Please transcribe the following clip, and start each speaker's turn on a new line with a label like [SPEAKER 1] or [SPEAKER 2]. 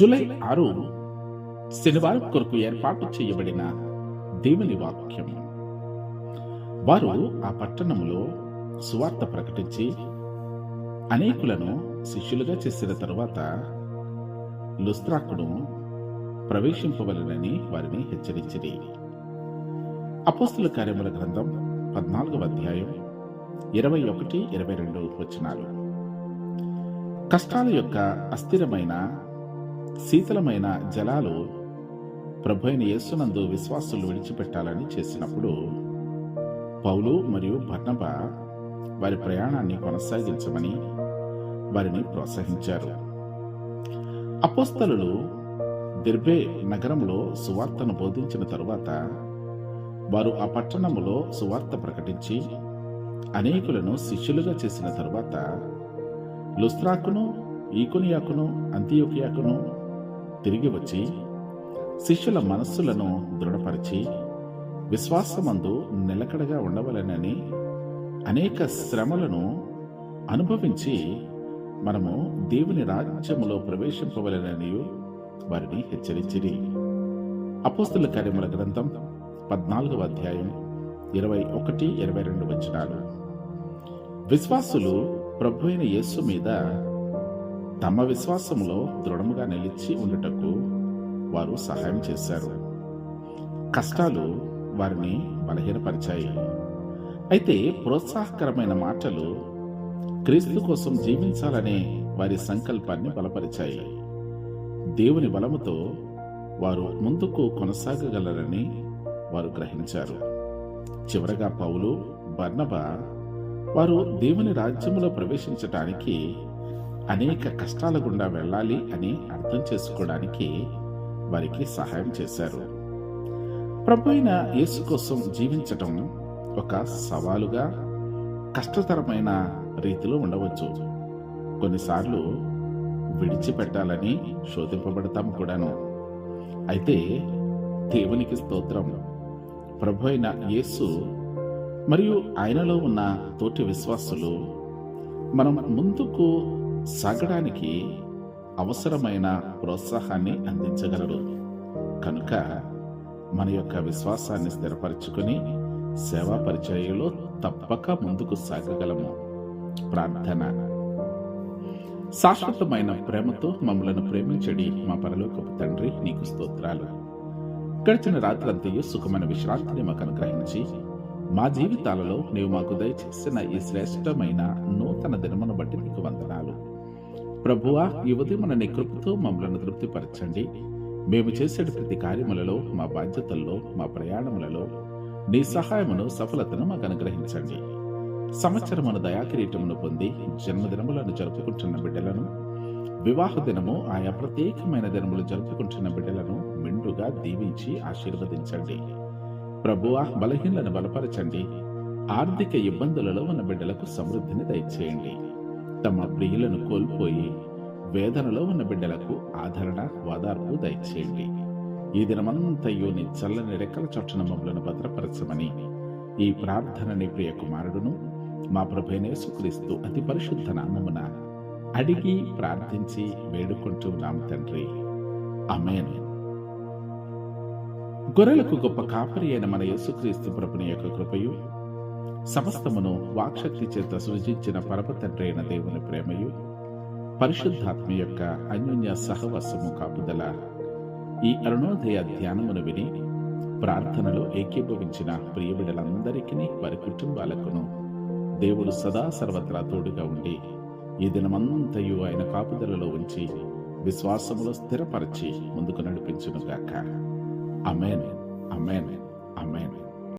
[SPEAKER 1] July ఆరు శనివారం కొరకు ఏర్పాటు చేయబడిన దేవుని వాక్యం. వారు ఆ పట్టణంలో సువార్త ప్రకటించి అనేకులను శిష్యులుగా చేసిన తరువాత లుస్త్రాకును ప్రవేశింపవలనని వారిని హెచ్చరించింది అపోస్తుల కార్యముల గ్రంథం పద్నాలుగవ అధ్యాయం ఇరవై ఒకటి ఇరవై రెండు వచనాలు. కష్టాల యొక్క అస్థిరమైన శీతలమైన జలాలు ప్రభు అయిన యేసునందు విశ్వాసులు విడిచిపెట్టాలని చేసినప్పుడు పౌలు మరియు భర్ణబ వారి ప్రయాణాన్ని కొనసాగించమని వారిని ప్రోత్సహించారు. అపోస్తలు దిర్బే నగరంలో సువార్తను బోధించిన తరువాత వారు ఆ పట్టణములో సువార్త ప్రకటించి అనేకులను శిష్యులుగా చేసిన తరువాత లుస్త్రాకును ఈకునియాకును అంత్యోకియాకును తిరిగి వచ్చి శిష్యుల మనస్సులను దృఢపరిచి విశ్వాసమందు నిలకడగా ఉండవలనని అనేక శ్రమలను అనుభవించి మనము దేవుని రాజ్యములో ప్రవేశింపవలనని వారిని హెచ్చరించిరి. అపోస్తుల కార్యముల గ్రంథం పద్నాలుగవ అధ్యాయం ఇరవై ఒకటి ఇరవై రెండు వచనాలు. విశ్వాసులు ప్రభు అయిన యేసు మీద తమ విశ్వాసములో దృఢముగా నిలిచి ఉండుటకు వారు సహాయం చేశారు. కష్టాలు వారిని బలహీనపరిచాయి. అయితే ప్రోత్సాహకరమైన మాటలు క్రీస్తు కోసం జీవించాలనే వారి సంకల్పాన్ని బలపరిచాయి. దేవుని బలముతో వారు ముందుకు కొనసాగగలరని వారు గ్రహించారు. చివరగా పౌలు బర్నబ వారు దేవుని రాజ్యములో ప్రవేశించటానికి అనేక కష్టాల గుండా వెళ్ళాలి అని అర్థం చేసుకోవడానికి వారికి సహాయం చేశారు. ప్రభు అయిన యేసు కోసం జీవించటం ఒక సవాలుగా కష్టతరమైన రీతిలో ఉండవచ్చు. కొన్నిసార్లు విడిచిపెట్టాలని శోధింపబడతాం కూడాను. అయితే దేవునికి స్తోత్రం. ప్రభు అయిన యేసు మరియు ఆయనలో ఉన్న తోటి విశ్వాసులు మనం ముందుకు సాగడానికి అవసరమైన ప్రోత్సాహాన్ని అందించగలడు కనుక మన యొక్క విశ్వాసాన్ని స్థిరపరచుకొని సేవా పరిచర్యలో తప్పక ముందుకు సాగగలము. ప్రార్థన. శాశ్వతమైన ప్రేమతో మమ్మలను ప్రేమించడి మా పరలోకపు తండ్రి నీకు స్తోత్రాలు. గడిచిన రాత్రంతయు సుఖమైన విశ్రాంతిని మాకు అనుగ్రహించి మా జీవితాలలో నీవు మాకు దయచేసిన ఈ శ్రేష్టమైన నూతన దినమును బట్టి నీకు వందనాలు. ప్రభువా ఈ ఉదయం కృపతో మమ్మలను తృప్తిపరచండి. మేము చేసే ప్రతి కార్యములలో మా బాధ్యతల్లో మా ప్రయాణములలో నీ సహాయమును సఫలతను మాకు అనుగ్రహించండి. సంవత్సరమును దయాకిరీటమును పొంది జన్మదినములను జరుపుకుంటున్న బిడ్డలను వివాహ దినము ఆయా ప్రత్యేకమైన దినములు జరుపుకుంటున్న బిడ్డలను మెండుగా దీవించి ఆశీర్వదించండి. ప్రభువా బలహీనలను బలపరచండి. ఆర్థిక ఇబ్బందులలో ఉన్న బిడ్డలకు సమృద్ధిని దయచేయండి. తమ ప్రియులను కోల్పోయి వేదనలో ఉన్న బిడ్డలకు ఆదరణ వాదార్పు దయచేయండి. ఈ దినమంతయు నీ చల్లని రెక్కల చొట్టన మమ్మలను భద్రపరచమని ఈ ప్రార్థనని ప్రియ కుమారుడును మా ప్రభైనేసుక్రీస్తు అతి పరిశుద్ధ నామమున అడిగి ప్రార్థించి వేడుకుంటూ నామ తండ్రి. అమేన్ గొర్రెలకు గొప్ప కాపరి అయిన మన యేసుక్రీస్తు ప్రభుని యొక్క కృపయు సమస్తమును వాక్శక్తి చేత సృజించిన పరమ అయిన దేవుని ప్రేమయు పరిశుద్ధాత్మ యొక్క అన్యోన్య సహవాసము కాపుదల ఈ అరుణోదయ ధ్యానమును విని ప్రార్థనలో ఏకీభవించిన ప్రియబిడలందరికీ వారి కుటుంబాలకును దేవుడు సదా సర్వత్రా తోడుగా ఉండి ఈ దినమంతయు ఆయన కాపుదలలో ఉంచి విశ్వాసములో స్థిరపరిచి ముందుకు నడిపించునుగాక. అమేన్ అమేన్ అమేన్